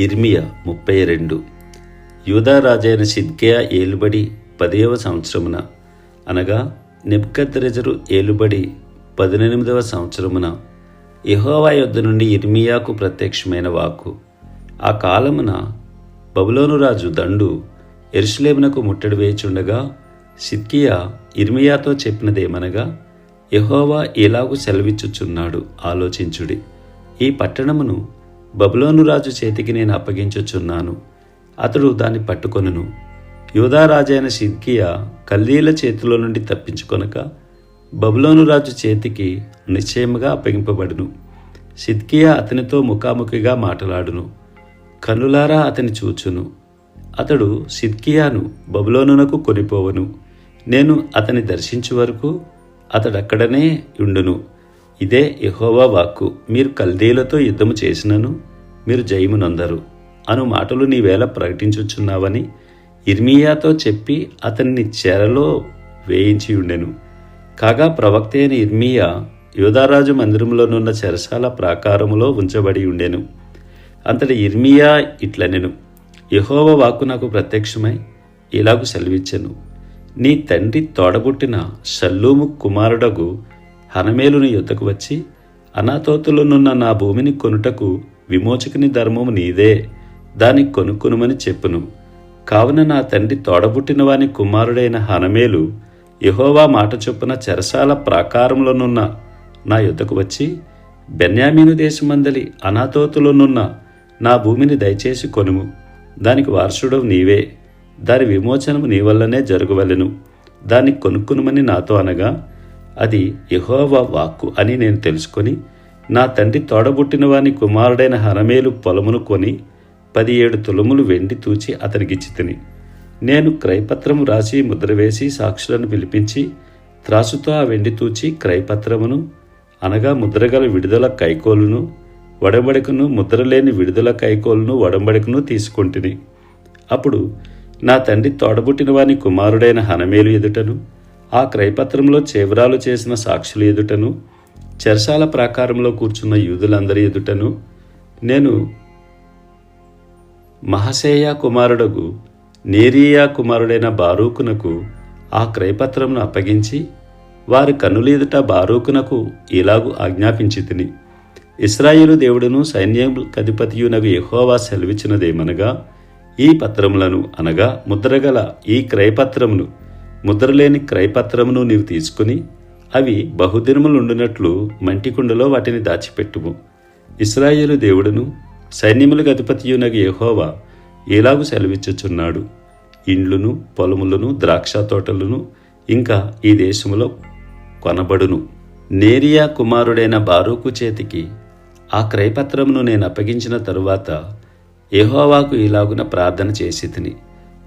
ఇర్మియా ముప్పై రెండు. యూదా రాజైన సిద్కియా ఏలుబడి పదియవ సంవత్సరమున అనగా నిబ్కద్రెజరు ఏలుబడి పద్దెనిమిదవ సంవత్సరమున యహోవా యొద్ద నుండి ఇర్మియాకు ప్రత్యక్షమైన వాక్కు. ఆ కాలమున బబులోను రాజు దండు ఎరుసలేమునకు ముట్టడి వేచుండగా సిద్కియా ఇర్మియాతో చెప్పినదేమనగా యహోవా ఇలాగు సెలవిచ్చుచున్నాడు ఆలోచించుడి. ఈ పట్టణమును బబులోను రాజు చేతికి నేను అప్పగించుచున్నాను. అతడు దాన్ని పట్టుకొనును. యోధారాజైన సిద్కియా కల్దీల చేతిలో నుండి తప్పించుకొనక బబులోను రాజు చేతికి నిశ్చయముగా అప్పగింపబడును. సిద్కియా అతనితో ముఖాముఖిగా మాట్లాడును. కనులారా అతని చూచును. అతడు సిద్కియాను బబులోనునకు కొనిపోవను. నేను అతని దర్శించు వరకు అతడక్కడనే ఉండును. ఇదే యహోవా వాక్కు. మీరు కల్దీలతో యుద్ధము చేసినను మీరు జయమునందరు. అను మాటలు నీవేళ ప్రకటించుచున్నావని ఇర్మియాతో చెప్పి అతన్ని చెరలో వేయించి ఉండెను కాగా ప్రవక్త అయిన ఇర్మియా యోధారాజు మందిరంలోనున్న చెరసాల ప్రాకారములో ఉంచబడి ఉండెను అంతటి ఇర్మియా ఇట్లనెను. యహోవ వాక్కు నాకు ప్రత్యక్షమై ఇలాగు సెలవిచ్చెను. నీ తండ్రి తోడబుట్టిన షల్లూము కుమారుడగు హనమేలుని యుద్ధకు వచ్చి అనాతోతులనున్న నా భూమిని కొనుటకు విమోచకుని ధర్మము నీదే దాన్ని కొనుక్కునుమని చెప్పును. కావున నా తండ్రి తోడబుట్టిన వాని కుమారుడైన హనమేలు యహోవా మాట చొప్పున చెరసాల ప్రాకారంలోనున్న నా యుద్ధకు వచ్చి బెన్యామీను దేశమందలి అనాథోతులోనున్న నా భూమిని దయచేసి కొనుము. దానికి వారసుడవు నీవే. దాని విమోచనము నీ వల్లనే జరగవలెను. దాన్ని కొనుక్కునుమని నాతో అనగా అది యహోవా వాక్కు అని నేను తెలుసుకొని నా తండ్రి తోడబుట్టిన వాని కుమారుడైన హనమేలు పొలమును కొని పది ఏడు తులములు వెండి తూచి అతనికిచ్చి తిని. నేను క్రైపత్రము రాసి ముద్ర వేసి సాక్షులను పిలిపించి త్రాసుతో ఆ వెండి తూచి క్రైపత్రమును అనగా ముద్రగల విడుదల కైకోలును వడంబడికను ముద్రలేని విడుదల కైకోలును వడంబడికను తీసుకొంటిని. అప్పుడు నా తండ్రి తోడబుట్టిన వాని కుమారుడైన హనమేలు ఎదుటను ఆ క్రయపత్రంలో చేవరాలు చేసిన సాక్షుల ఎదుటను చెరసాల ప్రాకారంలో కూర్చున్న యూదులందరి ఎదుటను నేను మహసేయ కుమారుడగు నేరియా కుమారుడైన బారూకునకు ఆ క్రయపత్రమును అప్పగించి వారి కన్నులెదుట బారూకునకు ఇలాగు ఆజ్ఞాపించి తిని ఇస్రాయేలు దేవుడును సైన్యకధిపతియునగు యెహోవా సెలవిచ్చినదేమనగా ఈ పత్రములను అనగా ముద్రగల ఈ క్రయపత్రమును ముద్రలేని క్రయపత్రమును నీవు తీసుకుని అవి బహుదినములుండునట్లు మంటికుండలో వాటిని దాచిపెట్టుము. ఇస్రాయేలు దేవుడును సైన్యములకు అధిపతియునగు యహోవా ఇలాగు సెలవిచ్చుచున్నాడు? ఇండ్లును పొలములను ద్రాక్ష తోటలను ఇంకా ఈ దేశములో కొనబడును. నేరియా కుమారుడైన బారూకు చేతికి ఆ క్రయపత్రమును నేను అప్పగించిన తరువాత యహోవాకు ఇలాగున ప్రార్థన చేసి తిని.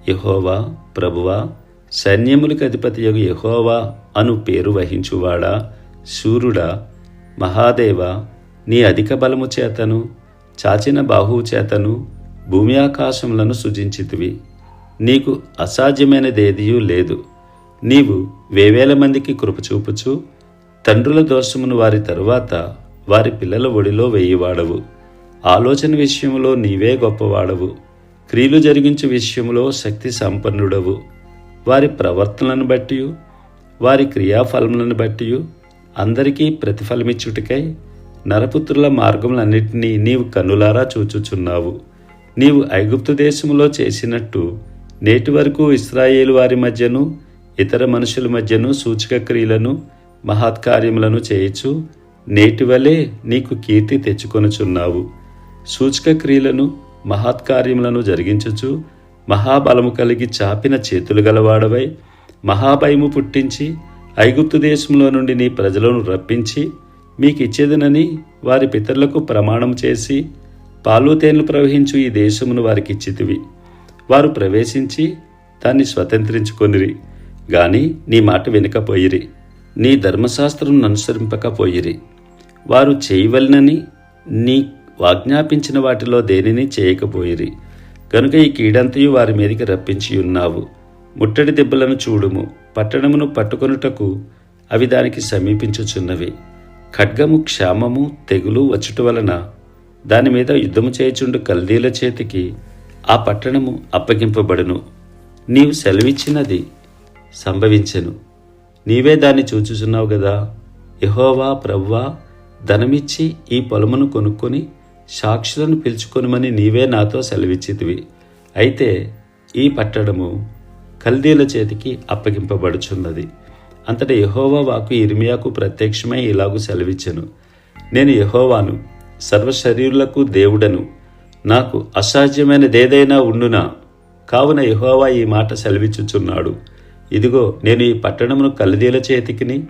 యహోవా ప్రభువా సైన్యములకు అధిపతియగు యహోవా అను పేరు వహించువాడా? శూరుడా మహాదేవ నీ అధిక బలము చేతను చాచిన బాహువు చేతను భూమి ఆకాశములను సృజించితివి. నీకు అసాధ్యమైనదేదియూ లేదు. నీవు వేవేల మందికి కృప చూపుచు తండ్రుల దోషమును వారి తరువాత వారి పిల్లల ఒడిలో వేయివాడవు. ఆలోచన విషయంలో నీవే గొప్పవాడవు. క్రియలు జరిగించే విషయంలో శక్తి సంపన్నుడవు. వారి ప్రవర్తనలను బట్టి వారి క్రియాఫలములను బట్టి అందరికీ ప్రతిఫలమిచ్చుటికై నరపుత్రుల మార్గములన్నిటినీ నీవు కన్నులారా చూచుచున్నావు. నీవు ఐగుప్తు దేశములో చేసినట్టు నేటి వరకు ఇస్రాయేలు వారి మధ్యను ఇతర మనుషుల మధ్యను సూచక క్రియలను మహత్కార్యములను చేయుచు నేటి వలె నీకు కీర్తి తెచ్చుకొనుచున్నావు. సూచక క్రియలను మహత్కార్యములను జరిగించుచు మహాబలము కలిగి చాపిన చేతులు గలవాడవై మహాభయము పుట్టించి ఐగుప్తు దేశంలో నుండి నీ ప్రజలను రప్పించి మీకు ఇచ్చేదనని వారి పితరులకు ప్రమాణం చేసి పాలు తేనెలు ప్రవహించు ఈ దేశమును వారికి ఇచ్చితివి వారు ప్రవేశించి దాన్ని స్వతంత్రించుకొనిరి గాని నీ మాట వినకపోయిరి నీ ధర్మశాస్త్రం అనుసరింపకపోయిరి. వారు చేయవలనని నీ ఆజ్ఞాపించిన వాటిలో దేనిని చేయకపోయిరి. కనుక ఈ కీడంతయు వారి మీదికి రప్పించి ఉన్నావు. ముట్టడి దెబ్బలను చూడుము. పట్టణమును పట్టుకొనుటకు అవి దానికి సమీపించుచున్నవి. ఖడ్గము క్షామము తెగులు వచ్చుట వలన దాని మీద యుద్ధము చేయుచుండు కల్దీల చేతికి ఆ పట్టణము అప్పగింపబడును. నీవు సెలవిచ్చినది సంభవించెను. నీవే దాన్ని చూచుచున్నావు కదా యహోవా ప్రవ్వా ధనమిచ్చి ఈ పొలమును కొనుక్కొని సాక్షులను పిలుచుకొనుమని నీవే నాతో సెలవిచ్చితివి. అయితే ఈ పట్టణము కల్దీల చేతికి అప్పగింపబడుచున్నది. అంతట యహోవా వాకు ఇర్మియాకు ప్రత్యక్షమై ఇలాగు సెలవిచ్చెను. నేను యహోవాను సర్వశరీరులకు దేవుడను. నాకు అసాధ్యమైనదేదైనా ఉండునా? కావున యహోవా ఈ మాట సెలవిచ్చుచున్నాడు. ఇదిగో నేను ఈ పట్టణమును కల్దీల చేతికిని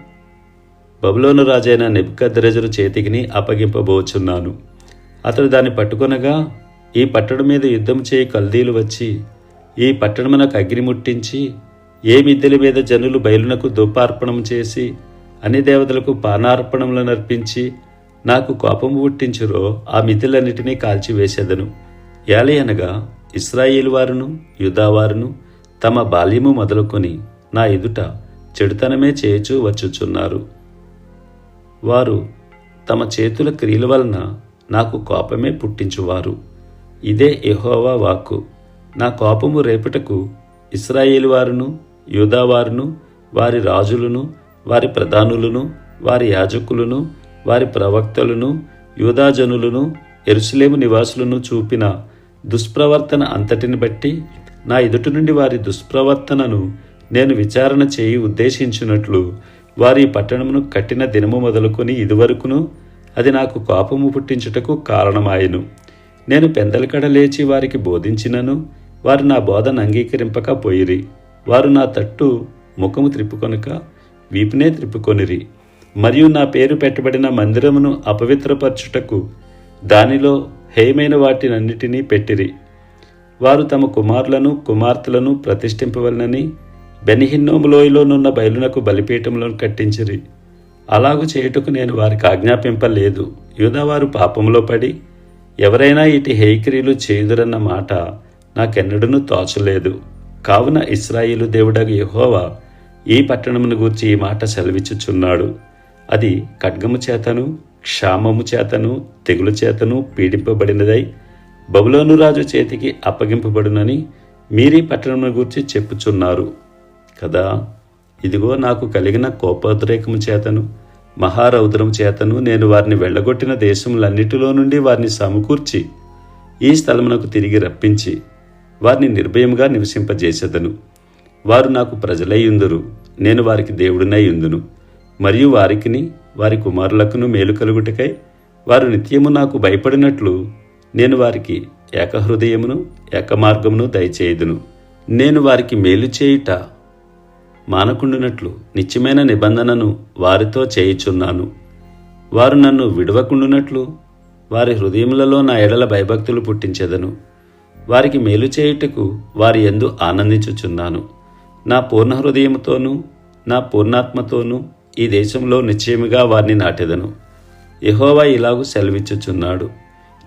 బబులోను రాజైన నిబ్కద్రజుల చేతికిని అప్పగింపబోచున్నాను. అతడు దాన్ని పట్టుకొనగా ఈ పట్టణం మీద యుద్ధం చేయి కల్దీలు వచ్చి ఈ పట్టణమునకు అగ్ని ముట్టించి ఏ మిద్దెల మీద జనులు బయలునకు ధూపార్పణం చేసి అన్ని దేవతలకు పానార్పణములను అర్పించి నాకు కోపము పుట్టించురో ఆ మిద్దెలన్నిటినీ కాల్చివేసేదను. ఏలే అనగా ఇస్రాయేలు వారును యుధావారును తమ బాల్యము మొదలుకొని నా ఎదుట చెడుతనమే చేయుచూ వచ్చుచున్నారు. వారు తమ చేతుల క్రియల వలన నాకు కోపమే పుట్టించువారు. ఇదే ఎహోవా వాక్కు. నా కోపము రేపటకు ఇస్రాయేలు వారును యూదావారును వారి రాజులను వారి ప్రధానులను వారి యాజకులను వారి ప్రవక్తలను యూదాజనులను ఎరుసలేము నివాసులను చూపిన దుష్ప్రవర్తన అంతటిని బట్టి నా ఎదుటి నుండి వారి దుష్ప్రవర్తనను నేను విచారణ చేయి ఉద్దేశించినట్లు వారి పట్టణమును కట్టిన దినము మొదలుకొని ఇదివరకును అది నాకు కోపము పుట్టించుటకు కారణమాయను. నేను పెందలకడ లేచి వారికి బోధించినను. వారు నా బోధన అంగీకరింపక పోయిరి. వారు నా తట్టు ముఖము త్రిప్పుకొనక వీపునే త్రిప్పుకొనిరి. మరియు నా పేరు పెట్టబడిన మందిరమును అపవిత్రపరచుటకు దానిలో హేయమైన వాటినన్నిటినీ పెట్టిరి. వారు తమ కుమారులను కుమార్తెలను ప్రతిష్ఠింపవలనని బెనిహిన్నోములోయలోనున్న బయలునకు బలిపీఠములను కట్టించిరి. అలాగు చేయుటకు నేను వారికి ఆజ్ఞాపింపలేదు. యూదావారు పాపంలో పడి ఎవరైనా ఇటు హేక్రియలు చేయుదురన్న మాట నాకెన్నడూనూ తోచలేదు. కావున ఇస్రాయిలు దేవుడగు యహోవా ఈ పట్టణమును గూర్చి ఈ మాట సెలవిచ్చుచున్నాడు. అది ఖడ్గము చేతను క్షామము చేతను తెగులు చేతను పీడింపబడినదై బబులోను రాజు చేతికి అప్పగింపబడునని మీరీ పట్టణమును గూర్చి చెప్పుచున్నారు. కదా? ఇదిగో నాకు కలిగిన కోపోద్రేకము చేతను మహారౌద్రం చేతను నేను వారిని వెళ్ళగొట్టిన దేశములన్నిటిలో నుండి వారిని సమకూర్చి ఈ స్థలమునకు తిరిగి రప్పించి వారిని నిర్భయముగా నివసింపజేసేదను. వారు నాకు ప్రజలయ్యుందురు నేను వారికి దేవుడినై మరియు వారికిని వారి కుమారులకును మేలు కలుగుటకై వారు నిత్యము నాకు భయపడినట్లు నేను వారికి ఏకహృదయమును ఏకమార్గమును దయచేయుదును. నేను వారికి మేలు చేయుట మానకుండునట్లు నిత్యమైన నిబంధనను వారితో చేయుచున్నాను. వారు నన్ను విడవకుండునట్లు వారి హృదయములలో నా ఎడల భయభక్తులు పుట్టించెదను. వారికి మేలు చేయుటకు వారి ఎందు ఆనందించుచున్నాను. నా పూర్ణ హృదయముతోనూ నా పూర్ణాత్మతోనూ ఈ దేశంలో నిశ్చయముగా వారిని నాటెదను. యహోవా ఇలాగూ సెలవిచ్చుచున్నాడు.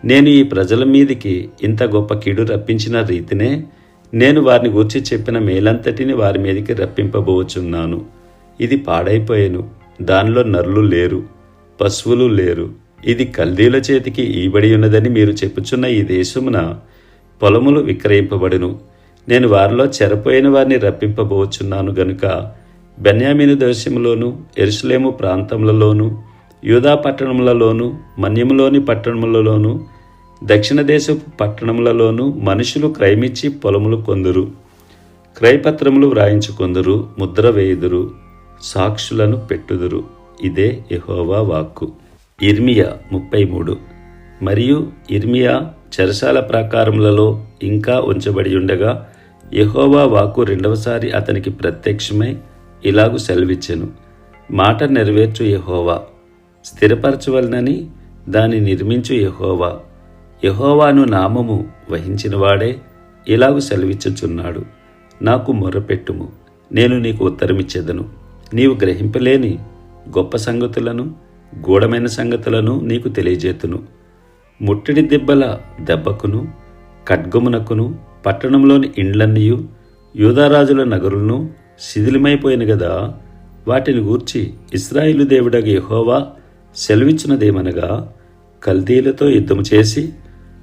నేను ఈ ప్రజల మీదికి ఇంత గొప్ప కీడు రప్పించిన రీతినే నేను వారిని గూర్చి చెప్పిన మేలంతటిని వారి మీదకి రప్పింపబోచున్నాను. ఇది పాడైపోయాను. దానిలో నరులు లేరు. పశువులు లేరు. ఇది కల్దీల చేతికి ఈబడి ఉన్నదని మీరు చెప్పుచున్న ఈ దేశమున పొలములు విక్రయింపబడును. నేను వారిలో చెరపోయిన వారిని రప్పింపబోచున్నాను గనుక బెన్యామీను దేశములోను ఎరుసలేము ప్రాంతములలోను యూదా పట్టణములలోను మన్యములోని పట్టణములలోను దక్షిణ దేశపు పట్టణములలోనూ మనుషులు క్రయమిచ్చి పొలములు కొందురు. క్రయపత్రములు వ్రాయించుకొందురు ముద్ర వేయుదురు సాక్షులను పెట్టుదురు. ఇదే యహోవా వాక్కు. ఇర్మియా ముప్పై మూడు మరియు ఇర్మియా చెరసాల ప్రాకారములలో ఇంకా ఉంచబడి ఉండగా యహోవా వాక్కు రెండవసారి అతనికి ప్రత్యక్షమై ఇలాగు సెలవిచ్చెను. మాట నెరవేర్చు యహోవా. స్థిరపరచవలనని దాన్ని నిర్మించు యహోవా. యహోవాను నామము వహించినవాడే ఇలాగు సెలవిచ్చుచున్నాడు. నాకు మొర్రపెట్టుము నేను నీకు ఉత్తరమిచ్చేదను. నీవు గ్రహింపలేని గొప్ప సంగతులను గూఢమైన సంగతులను నీకు తెలియజేతును. ముట్టడి దెబ్బల దెబ్బకును ఖడ్గమునకును పట్టణంలోని ఇండ్లన్నీయు యూదారాజుల నగరులను శిథిలమైపోయిన గదా వాటిని గూర్చి ఇస్రాయిలు దేవుడగ యహోవా సెలవిచ్చినదేమనగా కల్దీలతో యుద్ధము చేసి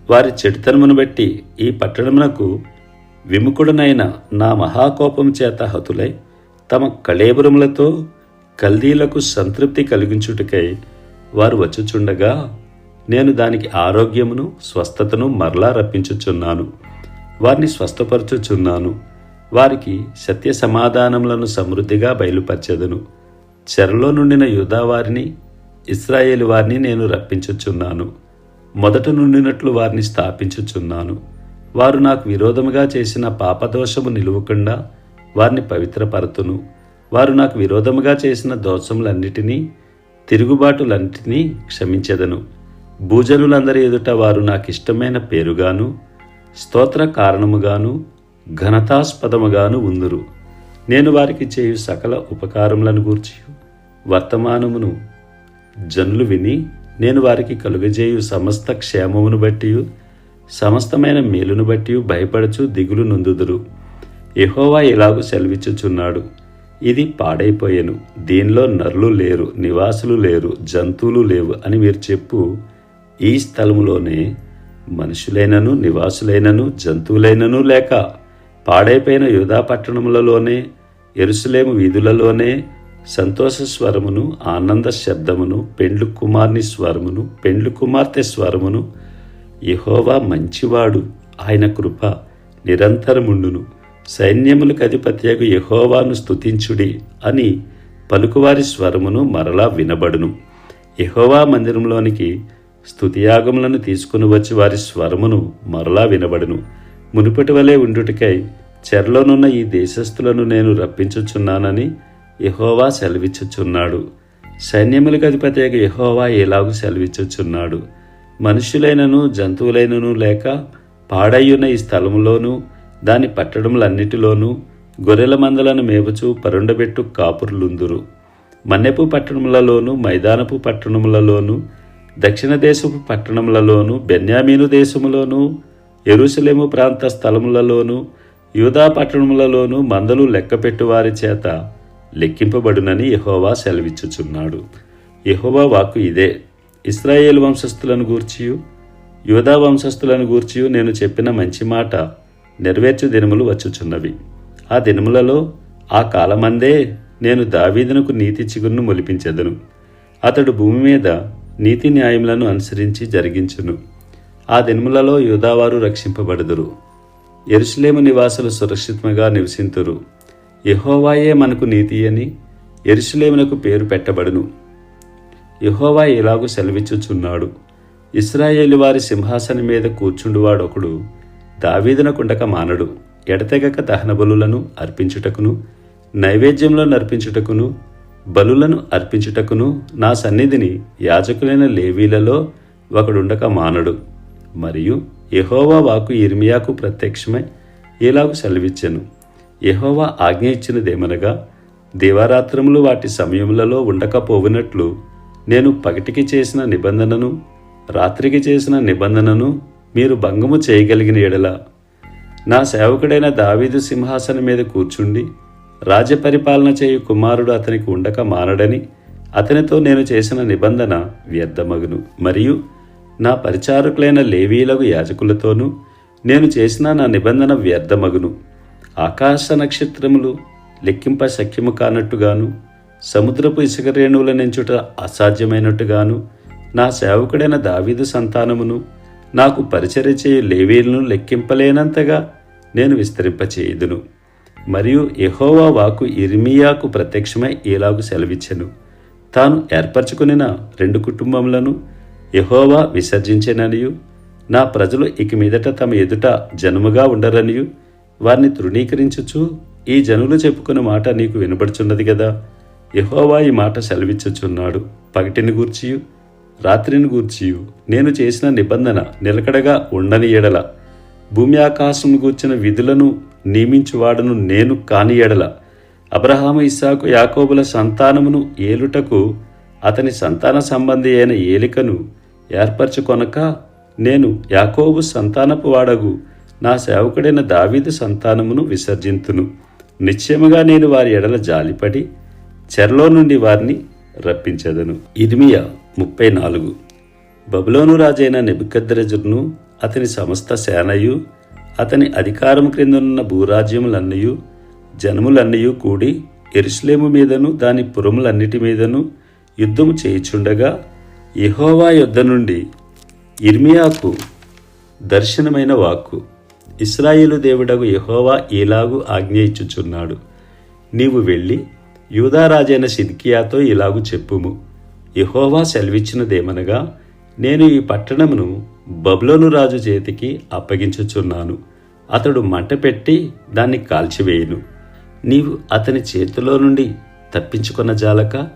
వారి చెడుతనమును బట్టి ఈ పట్టణమునకు విముఖుడనైన నా మహాకోపం చేత హతులై తమ కళేబరములతో కల్దీలకు సంతృప్తి కలిగించుటకై వారు వచ్చుచుండగా నేను దానికి ఆరోగ్యమును స్వస్థతను మరలా రప్పించుచున్నాను. వారిని స్వస్థపరచుచున్నాను. వారికి సత్య సమాధానములను సమృద్ధిగా బయలుపరచెదను. చెరలో నుండిన యూదా వారిని ఇస్రాయేలు వారిని నేను రప్పించుచున్నాను. మొదట నుండినట్లు వారిని స్థాపించుచున్నాను. వారు నాకు విరోధముగా చేసిన పాపదోషము నిలువకుండా వారిని పవిత్రపరతును. వారు నాకు విరోధముగా చేసిన దోషములన్నిటినీ తిరుగుబాటులన్నిటినీ క్షమించెదను. భూజనులందరి ఎదుట వారు నాకు ఇష్టమైన పేరుగాను స్తోత్ర కారణముగాను ఘనతాస్పదముగాను ఉందురు. నేను వారికి చేయు సకల ఉపకారములను గూర్చి వర్తమానమును జనులు విని నేను వారికి కలుగజేయు సమస్త క్షేమమును బట్టి సమస్తమైన మేలును బట్టి భయపడచు దిగులు నొందుదురు. ఎహోవా ఇలాగు సెలవిచ్చుచున్నాడు. ఇది పాడైపోయాను. దీనిలో నరులు లేరు నివాసులు లేరు జంతువులు లేవు అని మీరు చెప్పు. ఈ స్థలములోనే మనుషులైనను నివాసులైనను జంతువులైనను లేక పాడైపోయిన యూధా పట్టణములలోనే ఎరుసలేము వీధులలోనే సంతోష స్వరమును ఆనంద శబ్దమును పెండ్లు కుమార్ని స్వరమును పెండ్లు కుమార్తె స్వరమును యహోవా మంచివాడు. ఆయన కృప నిరంతరముండును. సైన్యములకు అధిపత్యకు యహోవాను స్తుతించుడి అని పలుకువారి స్వరమును మరలా వినబడును. యహోవా మందిరంలోనికి స్థుతియాగములను తీసుకుని వచ్చి వారి స్వరమును మరలా వినబడును. మునుపటి వలె ఉండుటకై చెరలోనున్న ఈ దేశస్థులను నేను రప్పించుచున్నానని యహోవా సెలవిచ్చుచున్నాడు. సైన్యములకు అధిపతిగా యహోవా ఎలాగూ సెలవిచ్చుచున్నాడు. మనుషులైనను జంతువులైనను లేక పాడయ్యున్న ఈ స్థలములోనూ దాని పట్టణములన్నిటిలోనూ గొర్రెల మందలను మేపుచు పరుండబెట్టు కాపురులుందురు. మన్నెపు పట్టణములలోను మైదానపు పట్టణములలోను దక్షిణ దేశపు పట్టణములలోను బెన్యామీను దేశములోను ఎరుసలేము ప్రాంత స్థలములలోను యూదా పట్టణములలోను మందలు లెక్కపెట్టువారి చేత లెక్కింపబడునని యహోవా సెలవిచ్చుచున్నాడు. యహోవా వాక్కు ఇదే. ఇస్రాయేల్ వంశస్థులను గూర్చియు యూదా వంశస్థులను గూర్చియు నేను చెప్పిన మంచి మాట నెరవేర్చు దినములు వచ్చుచున్నవి. ఆ దినములలో ఆ కాలమందే నేను దావీదునకు నీతి చిగురును మొలిపించెదను. అతడు భూమి మీద నీతి న్యాయములను అనుసరించి జరిగించును. ఆ దినములలో యోధావారు రక్షింపబడుదురు. ఎరుసలేము నివాసులు సురక్షితంగా నివసింతురు. యహోవాయే మనకు నీతి అని ఎరుసలేమునకు పేరు పెట్టబడును. యహోవా ఇలాగు సెలవిచ్చుచున్నాడు. ఇస్రాయేలు వారి సింహాసనం మీద కూర్చుండువాడొకడు దావీదునకుండక మానడు. ఎడతెగక దహన బలులను అర్పించుటకును నైవేద్యంలో నర్పించుటకును బలులను అర్పించుటకును నా సన్నిధిని యాజకులైన లేవీలలో ఒకడుండక మానడు. మరియు యహోవా వాకు ఇర్మియాకు ప్రత్యక్షమై ఇలాగు సెలవిచ్చెను. యహోవా ఆజ్ఞ ఇచ్చినదేమనగా దివారాత్రములు వాటి సమయములలో ఉండకపోవునట్లు నేను పగటికి చేసిన నిబంధనను రాత్రికి చేసిన నిబంధనను మీరు భంగము చేయగలిగిన ఎడల నా సేవకుడైన దావీదు సింహాసనం మీద కూర్చుండి రాజపరిపాలన చేయు కుమారుడు అతనికి ఉండక మానడని అతనితో నేను చేసిన నిబంధన వ్యర్థమగును. మరియు నా పరిచారకులైన లేవీలకు యాజకులతోనూ నేను చేసిన నా నిబంధన వ్యర్థమగును. ఆకాశ నక్షత్రములు లెక్కింప శక్యము కానట్టుగాను సముద్రపు ఇసుక రేణువుల నెంచుట అసాధ్యమైనట్టుగాను నా సేవకుడైన దావీదు సంతానమును నాకు పరిచర్య చేయు లేవీలను లెక్కింపలేనంతగా నేను విస్తరింపచేయుదును. మరియు యెహోవా వాకు ఇర్మియాకు ప్రత్యక్షమై ఇలాగు సెలవిచ్చెను. తాను ఏర్పరచుకునిన రెండు కుటుంబములను యహోవా విసర్జించెననియు నా ప్రజలు ఇక మీదట తమ ఎదుట జనముగా ఉండరనియు వారిని తృణీకరించుచు ఈ జనులు చెప్పుకున్న మాట నీకు వినబడుచున్నది కదా యహోవా ఈ మాట సెలవిచ్చుచున్నాడు. పగటిని గూర్చియు రాత్రిని గూర్చియు. నేను చేసిన నిబంధన నిలకడగా ఉండని ఎడల. భూమి ఆకాశం గూర్చిన విధులను నియమించువాడను నేను కాని ఎడల. అబ్రహాము ఇస్సాకు యాకోబుల సంతానమును ఏలుటకు అతని సంతాన సంబంధి అయిన ఏలికను ఏర్పరచుకొనక నేను యాకోబు సంతానపు వాడగు. నా సేవకుడైన దావీదు సంతానమును విసర్జింతును. నిశ్చయముగా నేను వారి ఎడల జాలిపడి చెరలో నుండి వారిని రప్పించదను. ఇర్మియా ముప్పై నాలుగు. బబులోను రాజైన నిబద్రజును అతని సమస్త సేనయు అతని అధికారం క్రిందనున్న భూరాజ్యములన్నయు జనములన్నయు కూడి ఎరుసలేము మీదను దాని పురములన్నిటి మీదను యుద్ధము చేయుచుండగా యహోవా యుద్ధ నుండి ఇర్మియాకు దర్శనమైన వాక్కు. ఇస్రాయేలు దేవుడగు యహోవా ఇలాగు ఆజ్ఞ ఇచ్చుచున్నాడు? నీవు వెళ్ళి యూదారాజైన సిద్కియాతో ఇలాగు చెప్పుము? యహోవా సెలవిచ్చినదేమనగా నేను ఈ పట్టణమును బబులోను రాజు చేతికి అప్పగించుచున్నాను. అతడు మంట పెట్టి దాన్ని కాల్చివేయును. నీవు అతని చేతిలో నుండి తప్పించుకున్న జాలక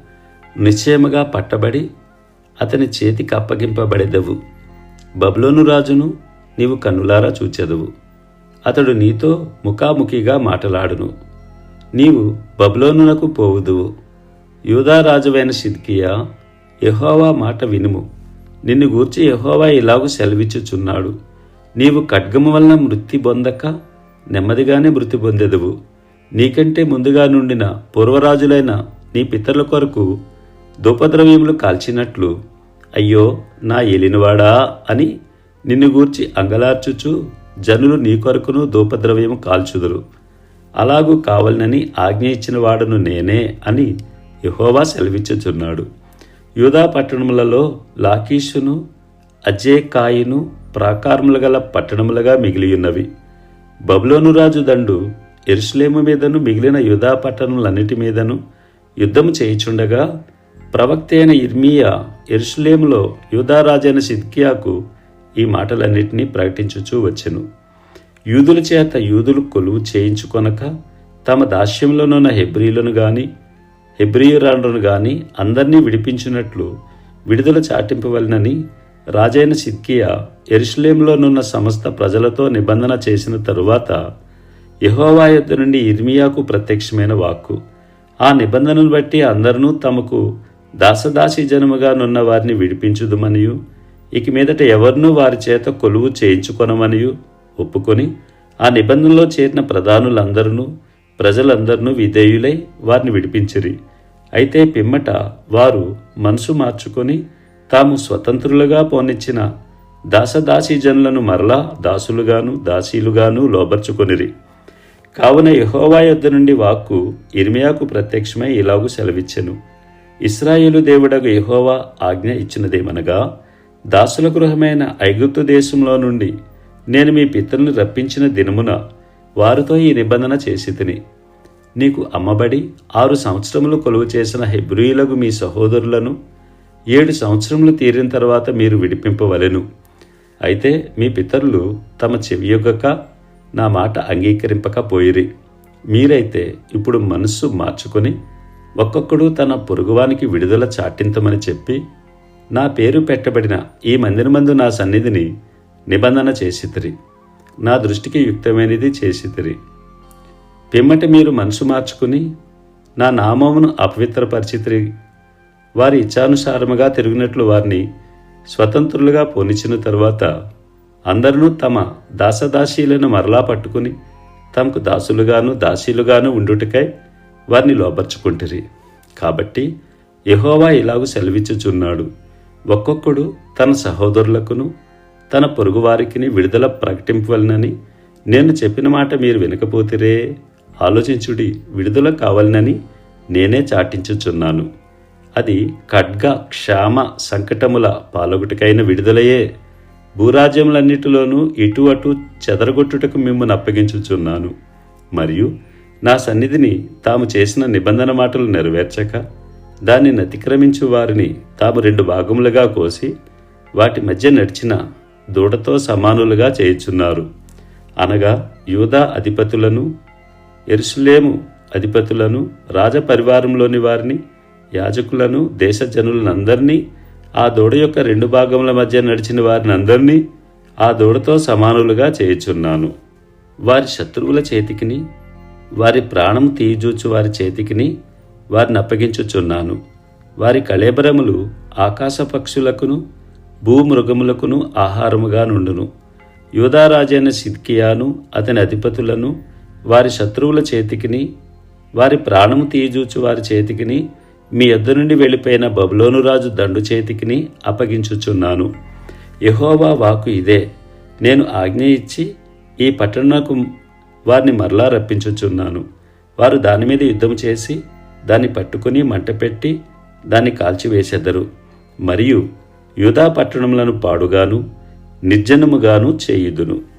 నిశ్చయముగా పట్టబడి అతని చేతికి అప్పగింపబడెదవు. బబులోను రాజును నీవు కన్నులారా చూచెదవు. అతడు నీతో ముఖాముఖిగా మాటలాడును. నీవు బబులోనునకు పోవుదువు. యూదా రాజువైన సిద్కియా యహోవా మాట వినుము. నిన్ను గూర్చి యహోవా ఇలాగు సెలవిచ్చుచున్నాడు. నీవు ఖడ్గము వలన మృతి పొందక నెమ్మదిగానే మృతి పొందెదువు నీకంటే ముందుగా నుండిన పూర్వరాజులైన నీ పితరుల కొరకు ధూపద్రవ్యములు కాల్చినట్లు అయ్యో నా ఎలినవాడా అని నిన్ను గూర్చి అంగలార్చుచు జనులు నీ కొరకును ధూపద్రవ్యము కాల్చుదురు. అలాగూ కావలనని ఆజ్ఞ ఇచ్చిన వాడును నేనే అని యహోవా సెలవిచ్చుచున్నాడు. యూదా పట్టణములలో లాకీషును అజేకాయిను ప్రాకారములు గల పట్టణములుగా మిగిలియున్నవి. బబులోను రాజు దండు ఎరుసలేము మీదను మిగిలిన యూదా పట్టణములన్నిటి మీదను యుద్ధము చేయుచుండగా ప్రవక్త అయిన ఇర్మియా ఎరుసలేములో యూదారాజైన సిద్కియాకు ఈ మాటలన్నిటినీ ప్రకటించుచూ వచ్చెను. యూదుల చేత యూదులు కొలువు చేయించుకొనక తమ దాస్యంలోనున్న హెబ్రియులను గాని హెబ్రియురాలను గాని అందరినీ విడిపించినట్లు విడుదల చాటింపవలనని రాజైన సిద్కియా ఎరుషలేంలోనున్న సమస్త ప్రజలతో నిబంధన చేసిన తరువాత యెహోవా నుండి ఇర్మియాకు ప్రత్యక్షమైన వాక్కు. ఆ నిబంధనను బట్టి అందరినూ తమకు దాసదాసి జనముగా నున్న వారిని విడిపించుదుమనియు. ఇక మీదట ఎవరినూ వారి చేత కొలువు చేయించుకొనమనియు. ఒప్పుకొని ఆ నిబంధనలో చేరిన ప్రధానులందరూ ప్రజలందరినూ విధేయులై వారిని విడిపించిరి. అయితే పిమ్మట వారు మనసు మార్చుకొని తాము స్వతంత్రులుగా పోనిచ్చిన దాసదాసీ జనులను మరలా దాసులుగాను దాసీలుగాను లోబర్చుకొనిరి. కావున యహోవా యొద్ద నుండి వాక్కు ఇర్మియాకు ప్రత్యక్షమై ఇలాగు సెలవిచ్చెను. ఇస్రాయేలు దేవుడగు యహోవా ఆజ్ఞ ఇచ్చినదేమనగా దాసుల గృహమైన ఐగుప్తు దేశంలో నుండి నేను మీ పితరుని రప్పించిన దినమున వారితో ఈ నిబంధన చేసి తిని. నీకు అమ్మబడి ఆరు సంవత్సరములు కొలువు చేసిన హెబ్రియులకు మీ సహోదరులను ఏడు సంవత్సరములు తీరిన తర్వాత మీరు విడిపింపవలెను. అయితే మీ పితరులు తమ చెవియొగ్గక నా మాట అంగీకరింపకపోయిరి మీరైతే ఇప్పుడు మనస్సు మార్చుకొని ఒక్కొక్కడు తన పొరుగువానికి విడుదల చాటింతమని చెప్పి నా పేరు పెట్టబడిన ఈ మందిరమందు నా సన్నిధిని నిబంధన చేసితిరి. నా దృష్టికి యుక్తమైనది చేసితిరి. పిమ్మట మీరు మనసు మార్చుకుని నా నామమును అపవిత్రపరిచితిరి. వారి ఇచ్చానుసారముగా తిరిగినట్లు వారిని స్వతంత్రులుగా పోనిచ్చిన తరువాత అందరూ తమ దాసదాసీలను మరలా పట్టుకుని తమకు దాసులుగాను దాసీలుగాను ఉండుటకై వారిని లోపరుచుకుంటురి కాబట్టి యహోవా ఇలాగూ సెలవిచ్చుచున్నాడు. ఒక్కొక్కడు తన సహోదరులకును తన పొరుగువారికిని విడుదల ప్రకటింపవలనని నేను చెప్పిన మాట మీరు వినకపోతిరే ఆలోచించుడి విడుదల కావాలనని నేనే చాటించుచున్నాను. అది ఖడ్గ క్షామ సంకటముల పాలొకటికైన విడుదలయే. భూరాజ్యములన్నిటిలోనూ ఇటు అటు చెదరగొట్టుటకు మిమ్మల్ని అప్పగించుచున్నాను. మరియు నా సన్నిధిని తాము చేసిన నిబంధన మాటలు నెరవేర్చక దానిని అతిక్రమించు వారిని తాము రెండు భాగములుగా కోసి వాటి మధ్య నడిచిన దూడతో సమానులుగా చేయుచున్నారు. అనగా యూదా అధిపతులను ఎరుసలేము అధిపతులను రాజపరివారంలోని వారిని యాజకులను దేశజనులనందరినీ ఆ దూడ యొక్క రెండు భాగముల మధ్య నడిచిన వారిని అందరినీ ఆ దూడతో సమానులుగా చేయుచున్నాను. వారి శత్రువుల చేతికిని వారి ప్రాణం తీయజూచు వారి చేతికిని వారిని అప్పగించుచున్నాను. వారి కళేబరములు ఆకాశ పక్షులకును భూమృగములకును ఆహారముగా నుండును. యూదారాజైన సిద్కియాను అతని అధిపతులను వారి శత్రువుల చేతికిని వారి ప్రాణము తీయజూచు వారి చేతికిని మీ ఎద్దు నుండి వెళ్ళిపోయిన బబులోను రాజు దండు చేతికిని అప్పగించుచున్నాను. యహోవా వాకు ఇదే. నేను ఆజ్ఞ ఇచ్చి ఈ పట్టణకు వారిని మరలా రప్పించుచున్నాను. వారు దాని మీద యుద్ధం చేసి దాన్ని పట్టుకుని మంటపెట్టి దాన్ని కాల్చివేసెదరు. మరియు యూధా పట్టణములను పాడుగాను నిర్జనముగాను చేయుదును.